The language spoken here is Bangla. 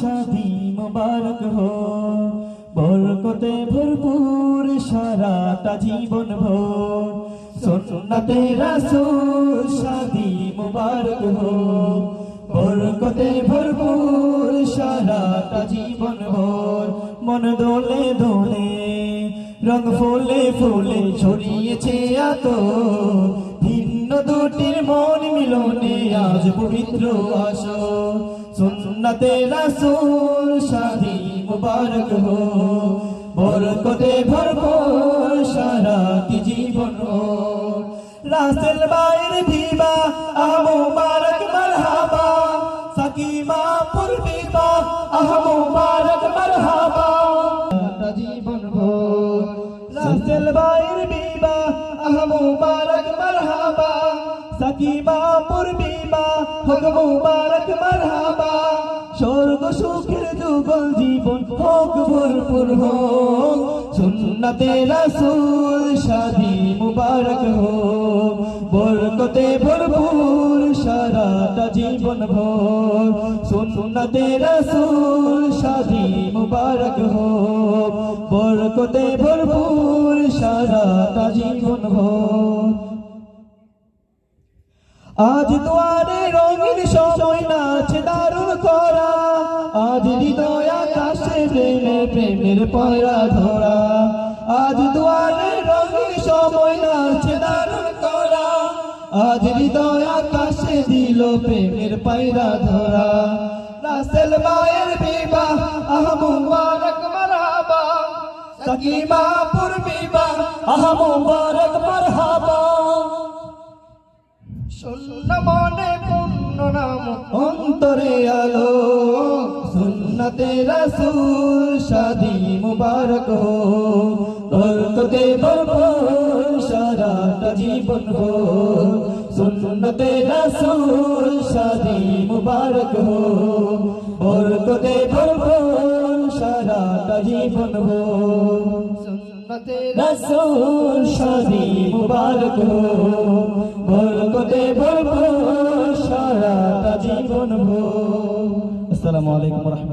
শাদি মুবারক হো। বরকতে ভরপুর সারাটা জীবন ভোর সুন্নতে রাসূল শাদি মুবারক হো। বরকতে ভরপুর সারাটা জীবন ভোর মন দোলে দোলে, রং ফুলে ফুলে ছড়িয়েছে এত ভিন্ন দুটির মন মিলনে আজ পবিত্র আসো সুন্নতে রাসূল শাদি মুবারক হো। বরকতে ভরপুর সারাটি জীবন রাসেল বাইর ভিবা আহ মুবারক মারহাবা। সাকিমা পূর্বিবা আহ মুবারক মারহাবা। জীবন ভোর রাসেল বাইর বিবা আহ মুবারক মারহাবা। সাকিমা পূর্বিবা হক মুবারক, মারহাবা। স্বর্গ সুখের যুগল জীবন হোক ভরপুর হোক, সুন্নতে রাসূল শাদি মুবারক হোক, বরকতে ভরপুর সারাটা জীবন ভোর, সুন্নতে রাসূল শাদি মুবারক হোক, বরকতে ভরপুর সারাটা জীবন ভোর। আজ দুয়ারে রঙিন সময় নাচে দারুণ করা। আজ হৃদয় আকাশে প্রেমে, প্রেমের পয়রা ধরা। আজ দুয়ারে রঙিন সময় নাচে দারুণ করা। আজ হৃদয় আকাশে দিল প্রেমের পায়রা ধরা। রাসেল মায়ের বিবাহ, আহ মুবারক মারহাবা। সকিমা পুর বিবাহ, আহ মুবারক মারহাবা। শূন্য মনে পূর্ণ নাম অন্তরে আলো সুন্নতে রাসূল শাদি মুবারক হো। বরকতে ভরপুর সারাটা জীবন হো। সুন্নতে রাসূল শাদি মুবারক হো। বরকতে ভরপুর সারাটা জীবন হো। সুন্নতে রসুল শাদি মুবারক হো। বরকতে সারা জীবন ভো আসসালামু আলাইকুম